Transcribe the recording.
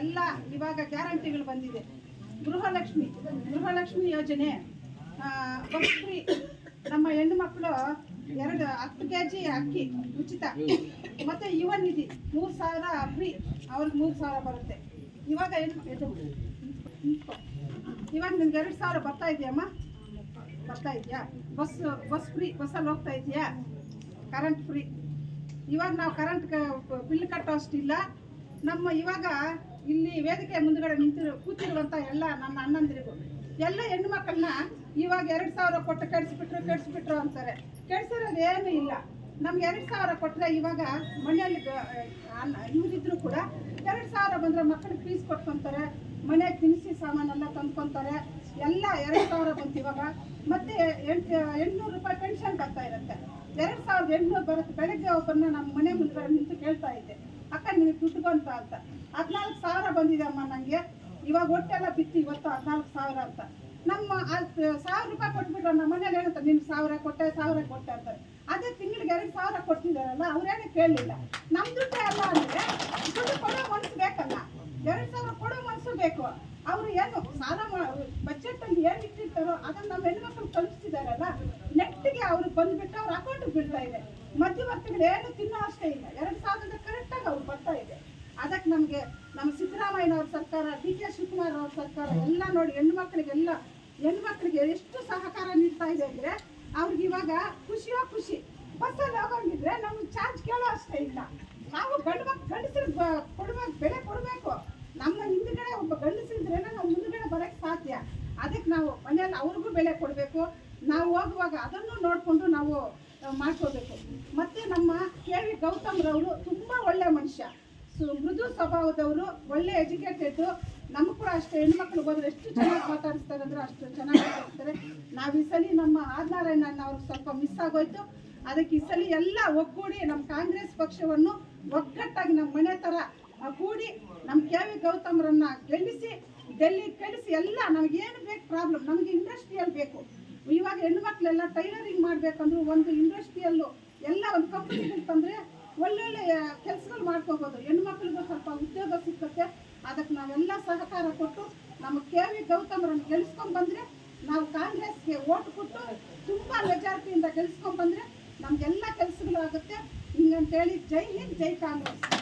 ಎಲ್ಲ ಇವಾಗ ಗ್ಯಾರಂಟಿಗಳು ಬಂದಿದೆ. ಗೃಹಲಕ್ಷ್ಮಿ ಗೃಹಲಕ್ಷ್ಮಿ ಯೋಜನೆ ಬಸ್ ಫ್ರೀ ನಮ್ಮ ಹೆಣ್ಣು ಮಕ್ಕಳು ಎರಡು ಹತ್ತು ಕೆ ಜಿ ಅಕ್ಕಿ ಉಚಿತ. ಮತ್ತು ಯುವ ನಿಧಿ ಮೂರು ಸಾವಿರ ಫ್ರೀ, ಅವ್ರಿಗೆ ಮೂರು ಸಾವಿರ ಬರುತ್ತೆ. ಇವಾಗ ಏನು ಇದು. ಇವಾಗ ನಿಮ್ಗೆ ಎರಡು ಸಾವಿರ ಬರ್ತಾ ಇದೆಯಮ್ಮ? ಬರ್ತಾ ಇದೆಯಾ? ಬಸ್ ಬಸ್ ಫ್ರೀ, ಬಸ್ಸಲ್ಲಿ ಹೋಗ್ತಾ ಇದೆಯಾ? Current free. ಇವಾಗ ನಾವು ಕರೆಂಟ್ ಬಿಲ್ ಕಟ್ಟೋ ಅಷ್ಟಿಲ್ಲ. ನಮ್ಮ ಇವಾಗ ಇಲ್ಲಿ ವೇದಿಕೆ ಮುಂದುಗಡೆ ನಿಂತಿರೋ ಕೂತಿರುವಂಥ ಎಲ್ಲ ನನ್ನ ಅಣ್ಣಂದಿರಿಗೂ. ಎಲ್ಲ ಹೆಣ್ಣು ಮಕ್ಕಳನ್ನ ಇವಾಗ ಎರಡು ಸಾವಿರ ಕೊಟ್ಟು ಕೆಡಿಸ್ಬಿಟ್ರು ಕೆಡಿಸ್ಬಿಟ್ರು ಅಂತಾರೆ. ಕೆಡಿಸಿರೋದು ಏನೂ ಇಲ್ಲ. ನಮ್ಗೆ ಎರಡು ಸಾವಿರ ಕೊಟ್ಟರೆ ಇವಾಗ ಮನೆಯಲ್ಲಿ ಇವರಿದ್ರು ಕೂಡ ಎರಡು ಸಾವಿರ ಬಂದರೆ ಮಕ್ಕಳಿಗೆ ಫೀಸ್ ಕೊಟ್ಕೊತಾರೆ. ಮನೆಗೆ ತಿನಿಸಿ ಸಾಮಾನೆಲ್ಲ ತಂದ್ಕೊತಾರೆ. ಎಲ್ಲ ಎರಡು ಸಾವಿರ ಬಂತು ಇವಾಗ. ಮತ್ತೆ ಎಂಟು, ಎಂಟ್ನೂರು ರೂಪಾಯಿ ಪೆನ್ಷನ್ ಬರ್ತಾ ಇರುತ್ತೆ. ಎರಡು ಸಾವಿರದ ಎಂಟುನೂರು ಬರುತ್ತೆ. ಬೆಳಗ್ಗೆ ಒಬ್ಬರನ್ನ ನಮ್ಮ ಮನೆ ಮುಂದೆ ನಿಂತು ಕೇಳ್ತಾ ಇದ್ದೆ. ಅಕ್ಕ ನಿನಗೆ ದುಡ್ಡು ಬಂತ ಅಂತ. ಬಂದಿದೆ ಅಮ್ಮ ನನಗೆ ಇವಾಗ ಒಟ್ಟೆಲ್ಲ ಬಿತ್ತು ಇವತ್ತು ಹದಿನಾಲ್ಕು ಸಾವಿರ ಅಂತ. ನಮ್ಮ ಸಾವಿರ ರೂಪಾಯಿ ಕೊಟ್ಬಿಟ್ರೆ ನಮ್ಮ ಮನೇಲಿ ಏನಂತ ನಿಮ್ಗೆ ಸಾವಿರ ಕೊಟ್ಟೆ ಸಾವಿರ ಕೊಟ್ಟೆ ಅಂತಾರೆ. ಅದೇ ತಿಂಗಳಿಗೆ ಎರಡು ಸಾವಿರ ಕೊಡ್ತಿದ್ದಾರಲ್ಲ ಅವ್ರೇನು ಕೇಳಲಿಲ್ಲ. ನಮ್ಮ ದುಡ್ಡೇ ಅಲ್ಲ ಅಂದರೆ ದುಡ್ಡು ಕೊಡೋ ಮನಸ್ಸು ಬೇಕಲ್ಲ. ಎರಡು ಸಾವಿರ ಕೊಡೋ ಮನಸ್ಸು ಬೇಕು. ಅವರು ಏನು ಸಾಲ ಬಜೆಟ್ ಅಲ್ಲಿ ಏನು ಇಟ್ಟಿರ್ತಾರೋ ಅದನ್ನ ನಮ್ಮ ಹೆಣ್ಮಕ್ಳು ತಲುಪಿಸಿದಾರಲ್ಲ, ನೆಟ್ಟಿಗೆ ಅವ್ರಿಗೆ ಬಂದ್ಬಿಟ್ಟು ಅವ್ರ ಅಕೌಂಟ್ ಬೀಳ್ತಾ ಇದೆ. ಮಧ್ಯವರ್ತಿಗಳು ಏನು ತಿನ್ನೋ ಅಷ್ಟೇ ಇಲ್ಲ. ಎರಡು ಸಾವಿರದ ಕರೆಕ್ಟಾಗಿ ಅವ್ರು ಬರ್ತಾ ಇದೆ. ಅದಕ್ಕೆ ನಮಗೆ ಸಿದ್ದರಾಮಯ್ಯನವ್ರ ಸರ್ಕಾರ ಡಿ ಕೆ ಶಿವಕುಮಾರ್ ಅವ್ರ ಸರ್ಕಾರ, ಎಲ್ಲ ನೋಡಿ ಹೆಣ್ಮಕ್ಳಿಗೆಲ್ಲ, ಹೆಣ್ಮಕ್ಳಿಗೆ ಎಷ್ಟು ಸಹಕಾರ ನೀಡ್ತಾ ಇದೆ ಅಂದರೆ ಅವ್ರಿಗೆ ಇವಾಗ ಖುಷಿಯೋ ಖುಷಿ. ಬಸ್ಸಲ್ಲಿ ಹೋಗಂಗಿದ್ರೆ ನಮ್ಗೆ ಚಾರ್ಜ್ ಕೇಳೋ ಅಷ್ಟೇ ಇಲ್ಲ. ನಾವು ಗಂಡು ಮಕ್ ಗಂಡಸ್ರಿಗೆ ಕೊಡ್ಬೇಕು ಬೆಲೆ ಕೊಡಬೇಕು. ನಮ್ಮ ಹಿಂದ್ಗಡೆ ಒಬ್ಬ ಗಂಡಸಿದ್ರೆ ನಾವು ಮುಂದ್ಗಡೆ ಬರೋಕ್ಕೆ ಸಾಧ್ಯ. ಅದಕ್ಕೆ ನಾವು ಮನೆಯಲ್ಲಿ ಅವ್ರಿಗೂ ಬೆಲೆ ಕೊಡಬೇಕು. ನಾವು ಹೋಗುವಾಗ ಅದನ್ನು ನೋಡಿಕೊಂಡು ನಾವು ಮಾಡ್ಕೋಬೇಕು. ಮತ್ತು ನಮ್ಮ ಕೆ ವಿ ಗೌತಮ್ರವರು ತುಂಬ ಒಳ್ಳೆ ಮನುಷ್ಯ. ಮೃದು ಸ್ವಭಾವದವರು, ಒಳ್ಳೆ ಎಜುಕೇಟೆಡ್ ನಮಗೂ ಕೂಡ ಅಷ್ಟೇ, ಹೆಣ್ಮಕ್ಳು ಬಂದ್ರೆ ಎಷ್ಟು ಚೆನ್ನಾಗಿ ಮಾತಾಡಿಸ್ತಾರೆ ಅಂದ್ರೆ ಅಷ್ಟು ಚೆನ್ನಾಗಿ ಮಾತಾಡ್ತಾರೆ ನಾವು ಈ ಸಲ ನಮ್ಮ ಆದ್ನಾರಾಯಣ ಅವ್ರಿಗೆ ಸ್ವಲ್ಪ ಮಿಸ್ ಆಗೋಯ್ತು. ಅದಕ್ಕೆ ಈ ಸಲ ಎಲ್ಲ ಒಗ್ಗೂಡಿ ನಮ್ಮ ಕಾಂಗ್ರೆಸ್ ಪಕ್ಷವನ್ನು ಒಗ್ಗಟ್ಟಾಗಿ ನಮ್ಮ ಮನೆ ಥರ ಕೂಡಿ ನಮ್ಮ ಕೆ ವಿ ಗೌತಮ್ರನ್ನ ಗೆಲ್ಲಿಸಿ, ಡೆಲ್ಲಿ ಕಳಿಸಿ ಎಲ್ಲ ನಮಗೇನು ಬೇಕು ಪ್ರಾಬ್ಲಮ್ ನಮಗೆ ಇಂಡಸ್ಟ್ರಿಯಲ್ ಬೇಕು. ಇವಾಗ ಹೆಣ್ಮಕ್ಳೆಲ್ಲ ಟೈಲರಿಂಗ್ ಮಾಡಬೇಕಂದ್ರೂ ಒಂದು ಇಂಡಸ್ಟ್ರಿಯಲ್ಲು ಎಲ್ಲ ಒಂದು ಕಂಪ್ನಿಗಳು ತಂದರೆ ಒಳ್ಳೊಳ್ಳೆ ಕೆಲಸಗಳು ಮಾಡ್ಕೋಬೋದು. ಹೆಣ್ಮಕ್ಳಿಗೂ ಸ್ವಲ್ಪ ಉದ್ಯೋಗ ಸಿಕ್ಕತ್ತೆ ಅದಕ್ಕೆ ನಾವೆಲ್ಲ ಸಹಕಾರ ಕೊಟ್ಟು ನಮ್ಮ ಕೆ ವಿ ಗೌತಮರನ್ನು ಗೆಲ್ಸ್ಕೊಂಡ್ ಬಂದ್ರೆ ನಾವು ಕಾಂಗ್ರೆಸ್ಗೆ ಓಟ್ ಕೊಟ್ಟು ತುಂಬ ಮೆಜಾರಿಟಿಯಿಂದ ಗೆಲ್ಸ್ಕೊಂಡ್ ಬಂದ್ರೆ ನಮಗೆಲ್ಲ ಕೆಲಸಗಳು ಆಗುತ್ತೆ ಹಿಂಗಂತೇಳಿ ಜೈ ಹಿಂದ್, ಜೈ ಕಾಂಗ್ರೆಸ್.